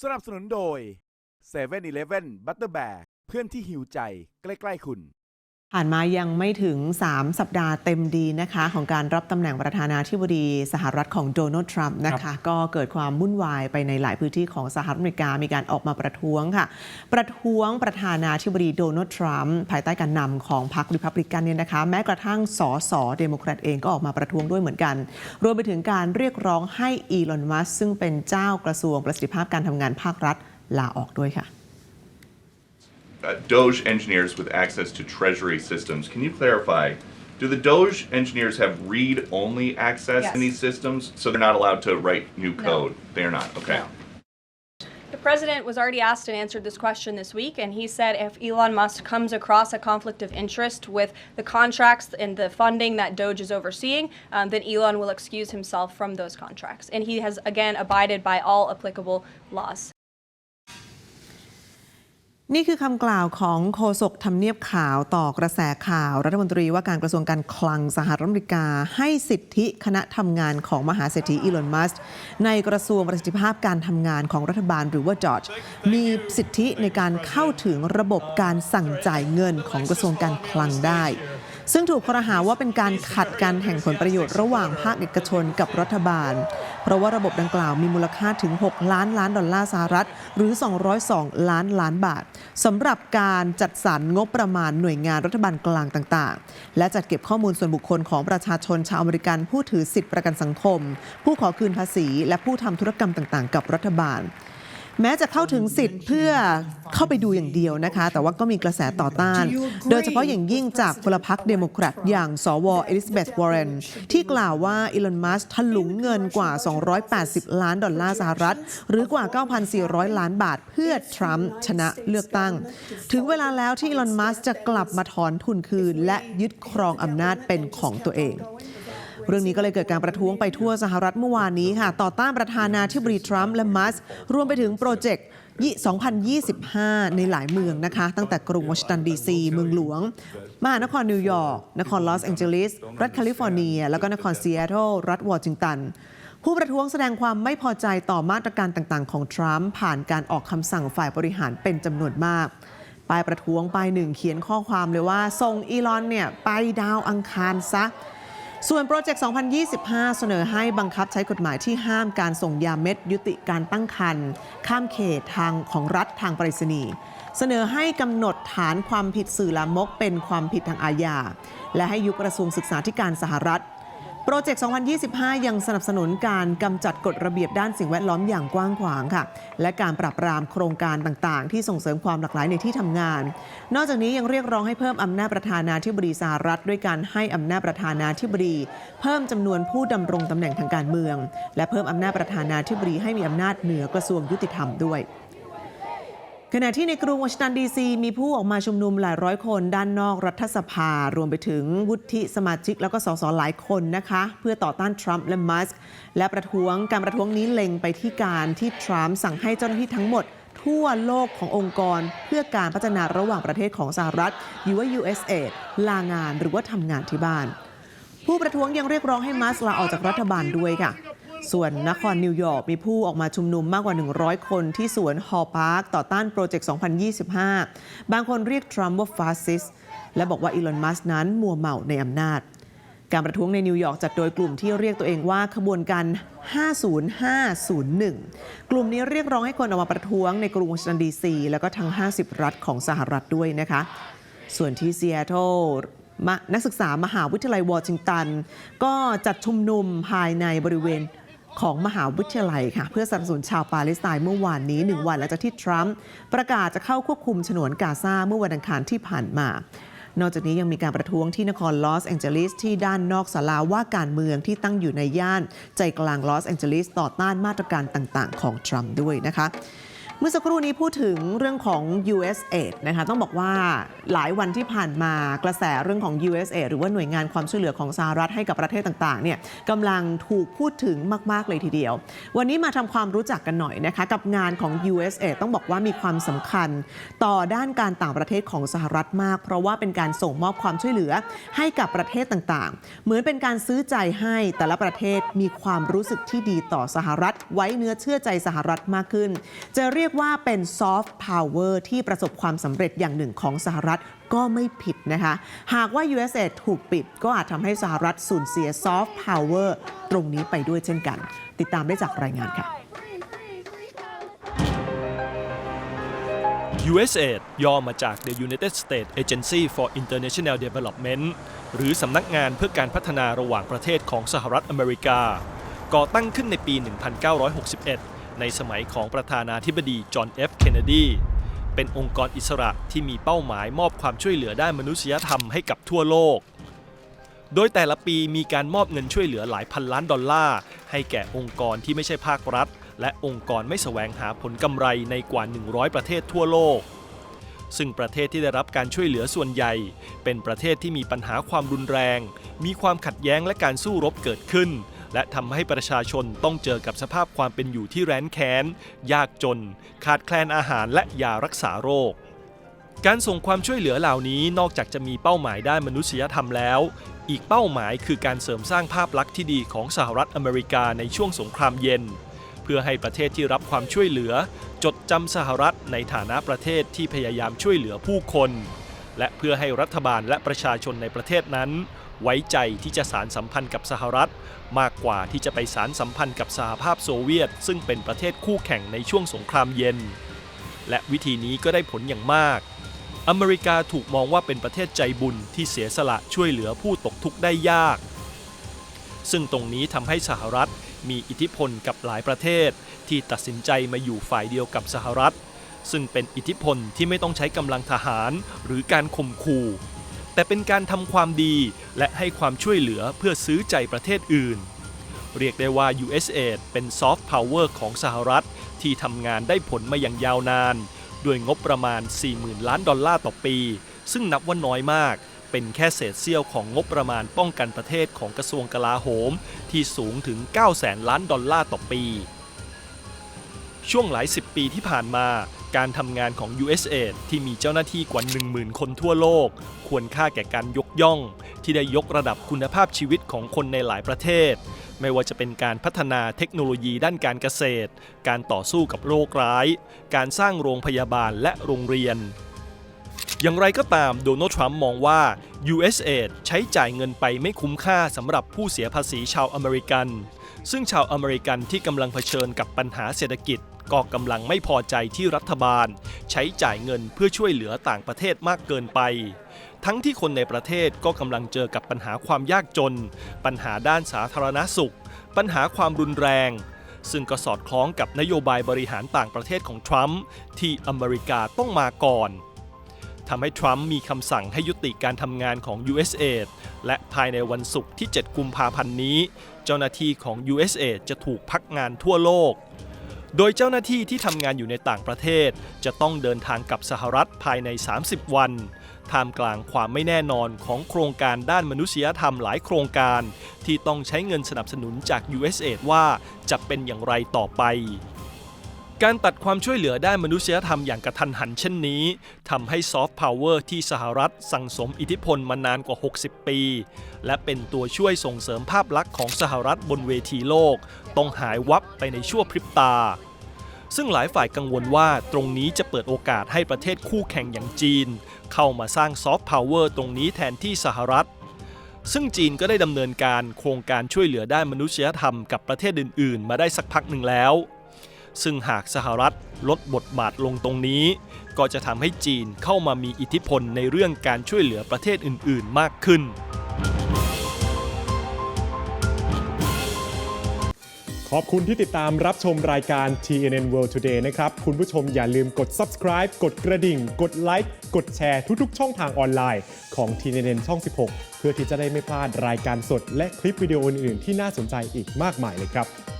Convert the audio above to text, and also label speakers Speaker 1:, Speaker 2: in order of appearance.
Speaker 1: สนับสนุนโดย7 e เ e ่ e อบัตเตอร์แบร์เพื่อนที่หิวใจใกล้ ๆ คุณ
Speaker 2: ผ่านมายังไม่ถึง 3 สัปดาห์เต็มดีนะคะ ของการรับตำแหน่งประธานาธิบดีสหรัฐของโดนัลด์ทรัมป์นะคะ ก็เกิดความวุ่นวายไปในหลายพื้นที่ของสหรัฐอเมริกา มีการออกมาประท้วงค่ะ ประท้วงประธานาธิบดีโดนัลด์ทรัมป์ภายใต้การนำของพรรคริพับลิกันเนี่ยนะคะ แม้กระทั่งสสเดโมแครตเองก็ออกมาประท้วงด้วยเหมือนกัน รวมไปถึงการเรียกร้องให้อีลอนมัสซึ่งเป็นเจ้ากระทรวงประสิทธิภาพการทำงานภาครัฐลาออกด้วยค่ะ
Speaker 3: uh, Doge engineers with access to Treasury systems. Can you clarify? Do the Doge engineers have read-only access in these systems, so they're not allowed to write new code? They are not. Okay.
Speaker 4: No. The president was already asked and answered this question this week, and he said if Elon Musk comes across a conflict of interest with the contracts and the funding that Doge is overseeing, um, then Elon will excuse himself from those contracts. And he has, again, abided by all applicable laws.
Speaker 2: นี่คือคำกล่าวของโฆษกทำเนียบข่าวต่อกระแสข่าว รัฐมนตรีว่าการกระทรวงการคลังสหรัฐอเมริกา ให้สิทธิคณะทำงานของมหาเศรษฐีอีลอนมัสก์ในกระทรวงประสิทธิภาพการทำงานของรัฐบาลหรือว่าจอร์จมีสิทธิในการเข้าถึงระบบการสั่งจ่ายเงินของกระทรวงการคลังได้ ซึ่งถูกครหาว่าเป็นการขัดกันแห่งผลประโยชน์ระหว่างภาคเอกชนกับรัฐบาล เพราะว่าระบบดังกล่าวมีมูลค่าถึง 6 ล้านล้านดอลลาร์สหรัฐ หรือ 202 ล้านล้านบาทสำหรับการจัดสรรงบประมาณหน่วยงานรัฐบาลกลางต่างๆ และจัดเก็บข้อมูลส่วนบุคคลของประชาชนชาวอเมริกันผู้ถือสิทธิประกันสังคม ผู้ขอคืนภาษี และผู้ทำธุรกรรมต่างๆ กับรัฐบาล แม้จะเข้าถึงสิทธิ์เพื่อเข้าไปดูอย่างเดียวนะคะ แต่ว่าก็มีกระแสต่อต้าน โดยเฉพาะอย่างยิ่งจากพลพรรคเดโมแครตอย่างสวเอลิซาเบธวอร์เรนที่กล่าวว่าอีลอนมัสถลุงเงินกว่า 280 ล้านดอลลาร์สหรัฐ หรือกว่า 9,400 ล้านบาทเพื่อทรัมป์ชนะเลือกตั้ง ถึงเวลาแล้วที่อีลอนมัสจะกลับมาถอนทุนคืน และยึดครองอำนาจเป็นของตัวเอง รื่องนี้ก็เลยเกิดการประท้วงไปทั่วสหรัฐเมื่อวานนี้ค่ะ ต่อต้านประธานาธิบดีทรัมป์และมัสรวมไปถึงโปรเจกต์2025 ในหลายเมืองนะคะ ตั้งแต่กรุงวอชิงตันดีซี เมืองหลวง มหานครนิวยอร์ก นครลอสแองเจลิส รัฐแคลิฟอร์เนีย แล้วก็นครซีแอตเทิลรัฐวอชิงตัน ผู้ประท้วงแสดงความไม่พอใจต่อมาตรการต่างๆ ของทรัมป์ผ่านการออกคำสั่งฝ่ายบริหารเป็นจำนวนมากป้ายประท้วงป้ายหนึ่งเขียนข้อความเลยว่าส่งอีลอนเนี่ยไปดาวอังคารซะ ส่วนโปรเจกต์ 2025 เสนอให้บังคับใช้กฎหมายที่ห้ามการส่งยาเม็ดยุติการตั้งครรภ์ข้ามเขตทางของรัฐทางไปรษณีย์เสนอให้กำหนดฐานความผิดสื่อลามกเป็นความผิดทางอาญา และให้ยุกระทรวงศึกษาธิการสหรัฐ โปรเจกต์ 2025 ยังสนับสนุนการกำจัดกฎระเบียบด้านสิ่งแวดล้อมอย่างกว้างขวางค่ะ และการปรับปรามโครงการต่างๆ ที่ส่งเสริมความหลากหลายในที่ทำงาน นอกจากนี้ยังเรียกร้องให้เพิ่มอำนาจประธานาธิบดีสหรัฐ ด้วยการให้อำนาจประธานาธิบดี เพิ่มจำนวนผู้ดำรงตำแหน่งทางการเมือง และเพิ่มอำนาจประธานาธิบดีให้มีอำนาจเหนือกระทรวงยุติธรรมด้วย ขณะที่ในกรุงวอชิงตันดีซีมีผู้ออกมาชุมนุมหลายร้อยคนด้านนอกรัฐสภารวมไปถึงวุฒิสมาชิกแล้วก็สสหลายคนนะคะ เพื่อต่อต้านทรัมป์และมัสก์และประท้วงการประท้วงนี้เล็งไปที่การที่ทรัมป์สั่งให้เจ้าหน้าที่ทั้งหมด ทั่วโลกขององค์กร เพื่อการพัฒนาระหว่างประเทศของสหรัฐหรือว่า USA ลางานหรือว่าทำงานที่บ้าน ผู้ประท้วงยังเรียกร้องให้มัสลาออกจากรัฐบาลด้วยค่ะ ส่วนนครนิวยอร์กมีผู้ออกมาชุมนุมมากกว่า 100 คนที่สวนฮอลพาร์คต่อต้านโปรเจกต์ 2025 บางคนเรียกทรัมป์ว่าฟาสซิสต์และบอกว่าอีลอน มัสนั้นมัวเมาในอำนาจ การประท้วงในนิวยอร์กจัดโดยกลุ่มที่เรียกตัวเองว่าขบวนการ 50501 กลุ่มนี้เรียกร้องให้คนออกมาประท้วงในกรุงวอชิงตันดีซี แล้วก็ทั้ง 50 รัฐของสหรัฐด้วยนะคะ ส่วนที่ซีแอตเทิลนักศึกษามหาวิทยาลัยวอชิงตัน ก็จัดชุมนุมภายในบริเวณ ของมหาวิทยาลัยค่ะ เพื่อสนับสนุนชาวปาเลสไตน์เมื่อวานนี้ 1 วันหลังจากที่ทรัมป์ประกาศจะเข้าควบคุมฉนวนกาซาเมื่อวันอังคารที่ผ่านมานอกจากนี้ยังมีการประท้วงที่นครลอสแองเจลิสที่ด้านนอกศาลาว่าการเมืองที่ตั้งอยู่ในย่าน ใจกลางลอสแองเจลิสต่อต้านมาตรการต่างๆ ของทรัมป์ด้วยนะคะ มื่อสักครู่นี้พูดถึงเรื่องของ USAID นะคะต้องบอกว่าหลายวันที่ผ่านมากระแสเรื่องของ USAID หรือว่าหน่วยงานความช่วยเหลือของสหรัฐให้กับประเทศต่างๆเนี่ยกำลังถูกพูดถึงมาก ๆ เลยทีเดียว วันนี้มาทำความรู้จักกันหน่อยนะคะกับงานของ USAID ต้องบอกว่ามีความสำคัญต่อด้านการต่างประเทศของสหรัฐมาก เพราะว่าเป็นการส่งมอบความช่วยเหลือให้กับประเทศต่างๆ เหมือนเป็นการซื้อใจให้แต่ละประเทศมีความรู้สึกที่ดีต่อสหรัฐ ไว้เนื้อเชื่อใจสหรัฐมากขึ้น จะเรียกว่าเป็นซอฟต์พาวเวอร์ที่ประสบความสำเร็จอย่างหนึ่งของสหรัฐก็ไม่ผิดนะคะ หากว่า USA ถูกปิด ก็อาจทำให้สหรัฐสูญเสียซอฟต์พาวเวอร์ตรงนี้ไปด้วยเช่นกัน ติดตามได้จากรายงานค่ะ
Speaker 5: USAID ย่อมาจาก The United States Agency for International Development หรือสำนักงานเพื่อการพัฒนาระหว่างประเทศของสหรัฐอเมริกา ก่อตั้งขึ้นในปี 1961 ในสมัยของประธานาธิบดีจอห์น F. เคนเนดีเป็นองค์กรอิสระที่มีเป้าหมายมอบความช่วยเหลือด้านมนุษยธรรมให้กับทั่วโลก โดยแต่ละปีมีการมอบเงินช่วยเหลือหลายพันล้านดอลลาร์ ให้แก่องค์กรที่ไม่ใช่ภาครัฐ และองค์กรไม่แสวงหาผลกำไรในกว่า 100 ประเทศทั่วโลก ซึ่งประเทศที่ได้รับการช่วยเหลือส่วนใหญ่ เป็นประเทศที่มีปัญหาความรุนแรง มีความขัดแย้งและการสู้รบเกิดขึ้น และทำให้ประชาชนต้องเจอกับสภาพความเป็นอยู่ที่แร้นแค้น ยากจน ขาดแคลนอาหารและยารักษาโรค การส่งความช่วยเหลือเหล่านี้นอกจากจะมีเป้าหมายด้านมนุษยธรรมแล้ว อีกเป้าหมายคือการเสริมสร้างภาพลักษณ์ที่ดีของสหรัฐอเมริกาในช่วงสงครามเย็น เพื่อให้ประเทศที่รับความช่วยเหลือ จดจำสหรัฐในฐานะประเทศที่พยายามช่วยเหลือผู้คน และเพื่อให้รัฐบาลและประชาชนในประเทศนั้น ไว้ใจที่จะสารสัมพันธ์กับสหรัฐ มากกว่าที่จะไปสารสัมพันธ์กับสหภาพโซเวียต ซึ่งเป็นประเทศคู่แข่งในช่วงสงครามเย็น และวิธีนี้ก็ได้ผลอย่างมาก อเมริกาถูกมองว่าเป็นประเทศใจบุญที่เสียสละช่วยเหลือผู้ตกทุกข์ได้ยาก ซึ่งตรงนี้ทำให้สหรัฐมีอิทธิพลกับหลายประเทศ ที่ตัดสินใจมาอยู่ฝ่ายเดียวกับสหรัฐ ซึ่งเป็นอิทธิพลที่ไม่ต้องใช้กำลังทหารหรือการข่มขู่แต่เป็นการทำความดีและให้ความช่วยเหลือเพื่อซื้อใจประเทศอื่น เรียกได้ว่า USAID เป็นซอฟต์พาวเวอร์ของสหรัฐที่ทำงานได้ผลมาอย่างยาวนาน ด้วยงบประมาณ 40,000 ล้านดอลลาร์ต่อปี ซึ่งนับว่าน้อยมาก เป็นแค่เศษเสี้ยวของงบประมาณป้องกันประเทศของกระทรวงกลาโหม ที่สูงถึง 900,000ล้านดอลลาร์ต่อปี ช่วงหลายสิบปีที่ผ่านมา การทำงานของ USAID ที่มีเจ้าหน้าที่กว่า 10,000 คนทั่วโลก ควรค่าแก่การยกย่อง ที่ได้ยกระดับคุณภาพชีวิตของคนในหลายประเทศ ไม่ว่าจะเป็นการพัฒนาเทคโนโลยีด้านการเกษตร การต่อสู้กับโรคร้าย การสร้างโรงพยาบาลและโรงเรียน อย่างไรก็ตามโดนัลด์ทรัมป์มองว่า USAID ใช้จ่ายเงินไปไม่คุ้มค่าสำหรับผู้เสียภาษีชาวอเมริกัน ซึ่งชาวอเมริกันที่กำลังเผชิญกับปัญหาเศรษฐกิจ ก็กำลังไม่พอใจที่รัฐบาล ใช้จ่ายเงินเพื่อช่วยเหลือต่างประเทศมากเกินไป ทั้งที่คนในประเทศก็กำลังเจอกับปัญหาความยากจน ปัญหาด้านสาธารณสุข ปัญหาความรุนแรง ซึ่งก็สอดคล้องกับนโยบายบริหารต่างประเทศของทรัมป์ที่อเมริกาต้องมาก่อนทำให้ทรัมป์มีคำสั่งให้ยุติการทำงานของ USAID และภายในวันศุกร์ที่ 7 กุมภาพันธ์นี้ เจ้าหน้าที่ของ USAID จะถูกพักงานทั่วโลก โดยเจ้าหน้าที่ที่ทำงานอยู่ในต่างประเทศ จะต้องเดินทางกลับสหรัฐภายใน 30 วัน ท่ามกลางความไม่แน่นอนของโครงการด้านมนุษยธรรมหลายโครงการ ที่ต้องใช้เงินสนับสนุนจาก USAID ว่าจะเป็นอย่างไรต่อไป การตัดความช่วยเหลือด้านมนุษยธรรมอย่างกระทันหันเช่นนี้ทำให้ซอฟต์พาวเวอร์ที่สหรัฐสั่งสมอิทธิพลมานานกว่า 60 ปี และเป็นตัวช่วยส่งเสริมภาพลักษณ์ของสหรัฐบนเวทีโลก ต้องหายวับไปในชั่วพริบตา ซึ่งหลายฝ่ายกังวลว่าตรงนี้จะเปิดโอกาสให้ประเทศคู่แข่งอย่างจีน เข้ามาสร้างซอฟต์พาวเวอร์ตรงนี้แทนที่สหรัฐซึ่งจีนก็ได้ดำเนินการโครงการช่วยเหลือด้านมนุษยธรรมกับประเทศอื่น ๆ มาได้สักพักหนึ่งแล้ว ซึ่งหากสหรัฐลดบทบาทลงตรงนี้ ก็จะทำให้จีนเข้ามามีอิทธิพลในเรื่องการช่วยเหลือประเทศอื่น ๆ มากขึ้น
Speaker 6: ขอบคุณที่ติดตามรับชมรายการ TNN World Today นะครับ คุณผู้ชมอย่าลืมกด subscribe กดกระดิ่ง กดไลค์กดแชร์ทุก ๆ ช่องทางออนไลน์ของ TNN ช่อง 16 เพื่อที่จะได้ไม่พลาดรายการสด และคลิปวิดีโออื่น ๆ ที่น่าสนใจอีกมากมายเลยครับ